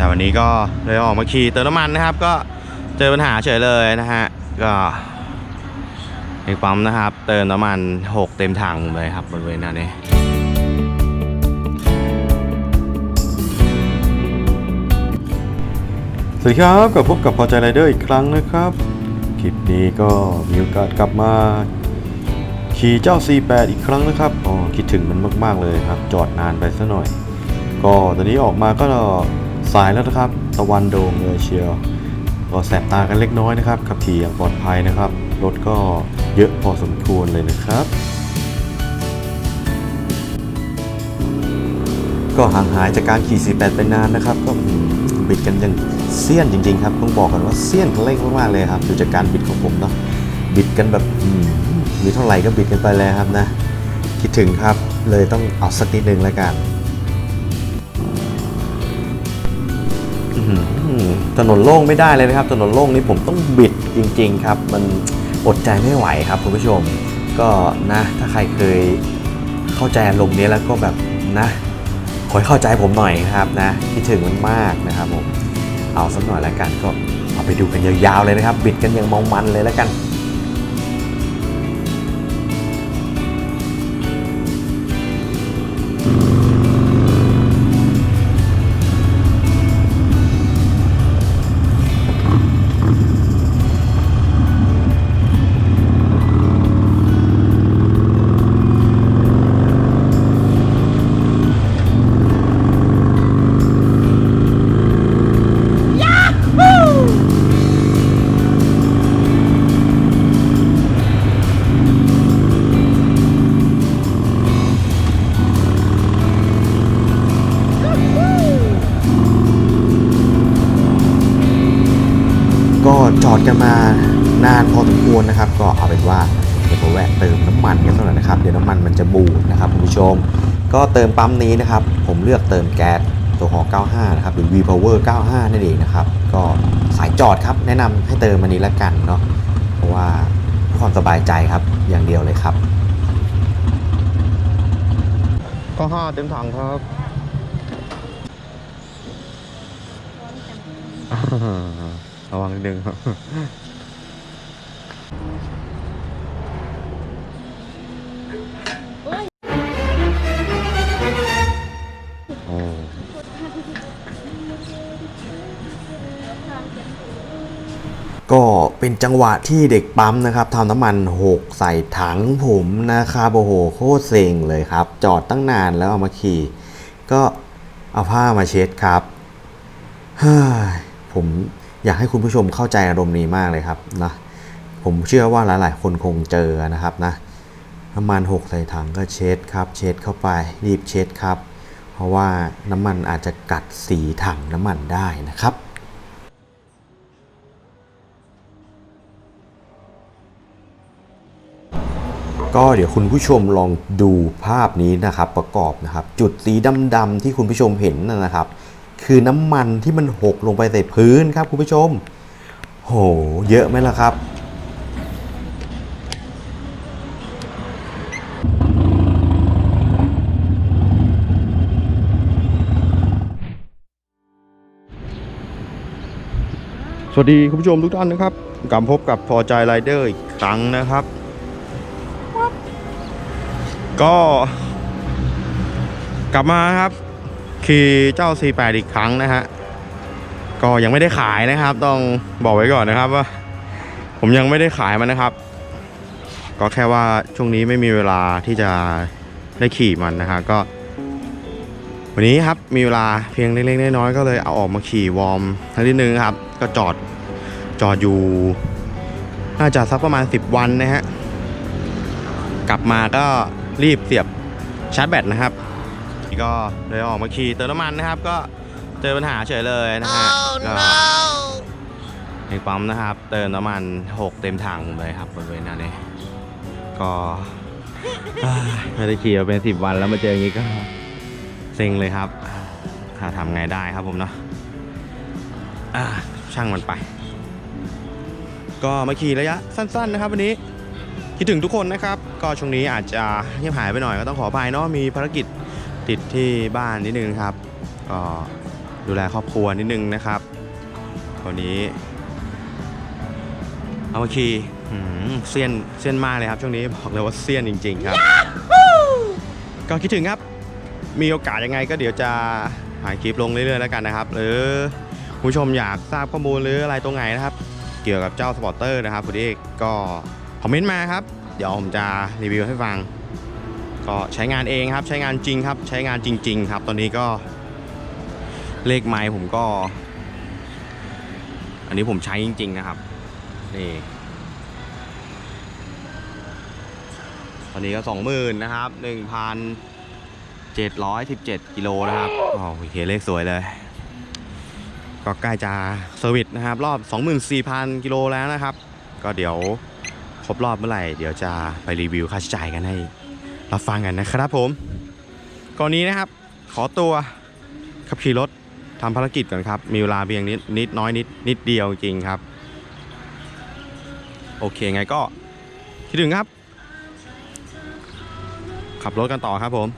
แต่วันนี้ก็เลยออกมาขี่เติมน้ำมันนะครับ ก็เจอปัญหาเฉยเลยนะฮะก็ในปั๊มนะครับ เติมน้ำมันหกเต็มถังเลยครับบริเวณนั้นนี้สวัสดีครับกับพบกับพอใจไรเดอร์อีกครั้งนะครับ คลิปนี้ก็มีโอกาสกลับมา ขี่เจ้า C8 อีกครั้งนะครับอ๋อคิดถึงมันมาก ๆ เลยครับ จอดนานไปซะหน่อย ก็ตอนนี้ออกมาก็ สายแล้วนะครับ ตะวันโดงเลยเชียวก็แสบตากันเล็กน้อยนะครับขับขี่อย่างปลอดภัยนะครับรถก็เยอะพอสมควรเลยนะครับ ก็ห่างหายจากการขี่ 48 ไปนานนะครับ ก็บิดกันอย่างเสี้ยนจริง ๆ ครับต้องบอกกันว่าเสี้ยนเล่งมากๆเลยครับดูจากการบิดของผมเนาะบิดกันแบบมมีเท่าไหร่ก็บิดกันไปเลยครับนะ คิดถึงครับเลยต้องเอาสักนิดนึงแล้วกัน ถนนโล่งไม่ได้เลยนะครับ ถนนโล่งนี่ผมต้องบิดจริง ๆ ครับ มันอดใจไม่ไหวครับคุณผู้ชม ก็นะ ถ้าใครเคยเข้าใจอารมณ์นี้แล้วก็แบบนะขอให้เข้าใจผมหน่อยครับนะคิดถึงมันมากนะครับผมเอาสักหน่อยแล้วกันก็เอาไปดูกันยาวๆเลยนะครับ บิดกันอย่างมองมันเลยแล้วกัน ก็จอดกันมานานพอสมควรนะครับ ก็เอาเป็นว่าเดี๋ยวผมแวะเติมน้ำมันกันสักหน่อยนะครับเดี๋ยวน้ำมันมันจะบูดนะครับคุณผู้ชม ก็เติมปั๊มนี้นะครับ ผมเลือกเติมแก๊สตัวหอ95 นะครับหรือ V Power 95 นั่นเองนะครับ ก็สายจอดครับแนะนำให้เติมอันนี้ละกันเนาะเพราะว่าความสบายใจครับอย่างเดียวเลยครับก็ห้าเต็มถังครับ ระวังนิดนึงครับก็เป็นจังหวะที่เด็กปั๊มนะครับทำน้ำมันหกใส่ถังผมนะครับโอ้โหโคตรเซ็งเลยครับ จอดตั้งนานแล้วเอามาขี่ ก็เอาผ้ามาเช็ดครับ เฮ้ยผม อยากให้คุณผู้ชมเข้าใจอารมณ์นี้มากเลยครับนะผมเชื่อว่าหลาย ๆ คนคงเจอนะครับนะน้ำมันหกใส่ถังก็เช็ดครับ เช็ดเข้าไปรีบเช็ดครับ เพราะว่าน้ำมันอาจจะกัดสีถังน้ำมันได้นะครับก็เดี๋ยวคุณผู้ชมลองดูภาพนี้นะครับประกอบนะครับ จุดสีดำๆที่คุณผู้ชมเห็นนะนะครับ คือน้ำมันที่มันหกลงไปใส่พื้นครับคุณผู้ชม โห เยอะไหมล่ะครับสวัสดีคุณผู้ชมทุกท่านนะครับกลับพบกับพอใจไรเดอร์อีกครั้งนะครับ ก็ กลับมาครับ ขี่เจ้า C8 อีกครั้งนะฮะ ก็ยังไม่ได้ขายนะครับ ต้องบอกไว้ก่อนนะครับว่า ผมยังไม่ได้ขายมันนะครับ ก็แค่ว่าช่วงนี้ไม่มีเวลาที่จะได้ขี่มันนะฮะก็ วันนี้ครับมีเวลาเพียงเล็กๆน้อยๆก็เลยเอาออกมาขี่วอร์มทักนิดนึงครับ ก็จอดจอดอยู่ น่าจะสักประมาณ 10 วันนะฮะกลับมาก็รีบเสียบชาร์จแบตนะครับ ก็เลยออกมาขี่เติมน้ำมันนะครับ ก็เจอปัญหาเฉยเลยนะฮะก็ในปั๊มนะครับ เติมน้ำมันหกเต็มถังเลยครับบริเวณนั้นเองก็เอ้ยไม่ได้ขี่มาเป็นสิบวันแล้วมาเจออย่างนี้ก็เซ็งเลยครับถ้าทำไงได้ครับผมเนาะอะช่างมันไป ก็มาขี่ระยะสั้น ๆ นะครับวันนี้คิดถึงทุกคนนะครับ ก็ช่วงนี้อาจจะเงียบหายไปหน่อยก็ต้องขออภัยเนาะมีภารกิจ ติดที่บ้านนิดนึงครับ ก็ดูแลครอบครัวนิดนึงนะครับวันนี้เอามาขี่หืมเซียนเซียนมากเลยครับ ช่วงนี้บอกเลยว่าเซียนจริง ๆ ครับ ก็คิดถึงครับ มีโอกาสยังไงก็เดี๋ยวจะหาคลิปลงเรื่อยๆแล้วกันนะครับ หรือคุณผู้ชมอยากทราบข้อมูลหรืออะไรตรงไหนนะครับ เกี่ยวกับเจ้าสปอร์เตอร์นะครับคุณเอกก็คอมเมนต์มาครับ เดี๋ยวผมจะรีวิวให้ฟัง ก็ใช้งานเองครับใช้งานจริงครับ ใช้งานจริง ๆ ครับ ตอนนี้ก็เลขไม้ผมก็ อันนี้ผมใช้จริง ๆ นะครับนี่ตอนนี้ก็สองหมื่นนะครับหนึ่งพันเจ็ดร้อยสิบเจ็ดกิโลนะครับโอ๋อโอเคเลขสวยเลย ก็ใกล้จะเซอร์วิสนะครับ รอบ24,000กิโลแล้วนะครับ ก็เดี๋ยวครบรอบเมื่อไหร่ เดี๋ยวจะไปรีวิวค่าใช้จ่ายกันให้ รับฟังกันนะครับผมก่อนนี้นะครับ ขอตัวขับขี่รถทำภารกิจก่อนครับ มีเวลาเพียงนิดนิดน้อยนิดนิดเดียวจริงครับ โอเคไงก็คิดถึงครับ ขับรถกันต่อครับผม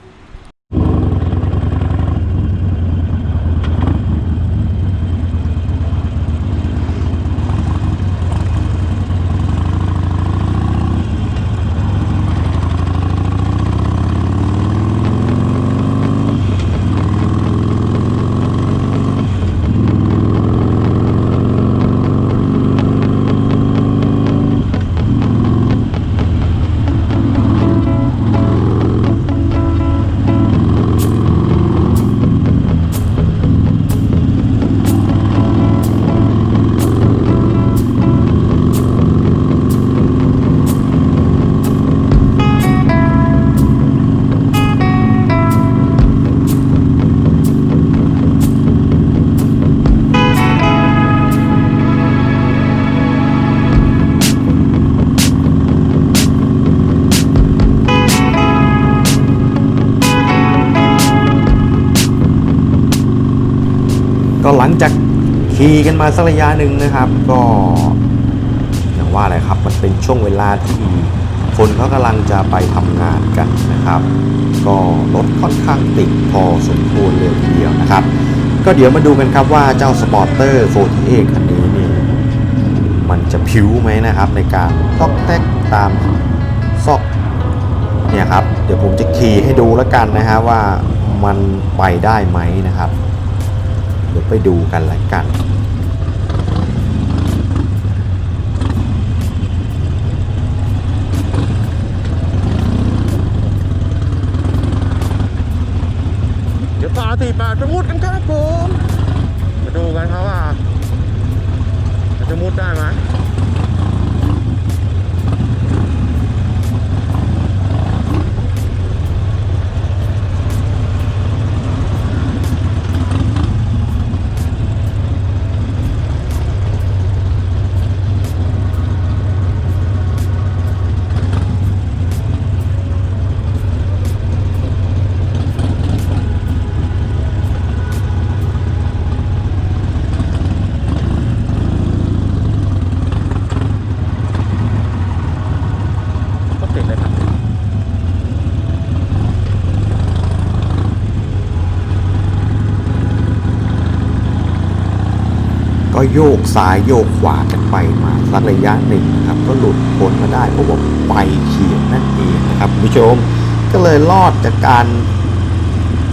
ขี่กันมาสักระยะหนึ่งนะครับ ก็อย่างว่าอะไรครับมันเป็นช่วงเวลาที่คนเขากำลังจะไปทำงานกันนะครับ ก็รถค่อนข้างติดพอสมควรเลยทีเดียวนะครับ ก็เดี๋ยวมาดูกันครับว่าเจ้าสปอร์เตอร์48คันนี้นี่มันจะผิวไหมนะครับ ในการตอกแตกตามซอกเนี่ยครับ เดี๋ยวผมจะขี่ให้ดูแล้วกันนะฮะว่ามันไปได้ไหมนะครับ เดี๋ยวไปดูกันละกันเดี๋ยวพาสี่บาทไปมุดกันครับผม มาดูกันครับว่าจะมุดได้ไหม โยกซ้ายโยกขวากันไปมาสักระยะหนึ่งนะครับ ก็หลุดพ้นมาได้เพราะว่าไปเขียนนั่นเองนะครับคุณผู้ชมก็เลยรอดจากการ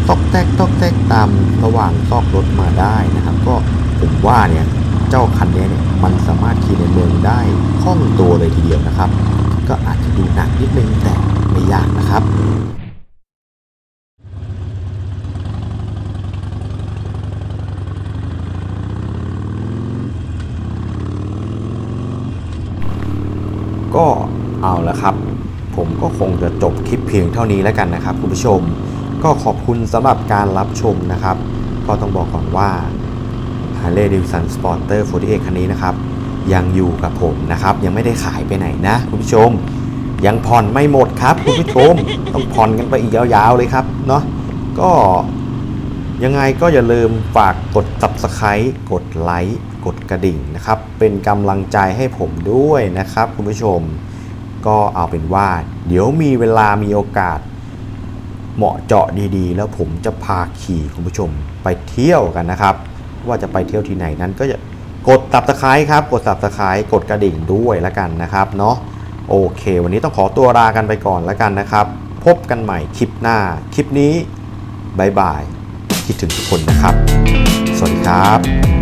ตอกแตกตอกแตกตามระหว่างซอกรถมาได้นะครับ ก็ผมว่าเนี่ยเจ้าคันนี้เนี่ยมันสามารถขี่ในเมืองได้คล่องตัวเลยทีเดียวนะครับ ก็อาจจะดูหนักนิดนึงแต่ไม่ยากนะครับ ก็เอาละครับ ผมก็คงจะจบคลิปเพียงเท่านี้แล้วกันนะครับ คุณผู้ชม ก็ขอบคุณสำหรับการรับชมนะครับ ก็ต้องบอกก่อนว่า Harley Davidson Sporter 48 คันนี้นะครับ ยังอยู่กับผมนะครับ ยังไม่ได้ขายไปไหนนะ คุณผู้ชม ยังผ่อนไม่หมดครับ คุณผู้ชม ต้องผ่อนกันไปอีกยาวๆเลยครับเนาะก็ยังไงก็อย่าลืมฝากกด subscribe กดไลค์ กดกระดิ่งนะครับ เป็นกำลังใจให้ผมด้วยนะครับ คุณผู้ชม ก็เอาเป็นว่า เดี๋ยวมีเวลามีโอกาส เหมาะเจาะดีๆ แล้วผมจะพาขี่คุณผู้ชมไปเที่ยวกันนะครับ ว่าจะไปเที่ยวที่ไหนนั้นก็จะกดตับตะไคร้ครับ กดตับตะไคร้กดกระดิ่งด้วยแล้วกันนะครับเนาะโอเค วันนี้ต้องขอตัวลากันไปก่อนแล้วกันนะครับ พบกันใหม่คลิปหน้า คลิปนี้บายบาย คิดถึงทุกคนนะครับ สวัสดีครับ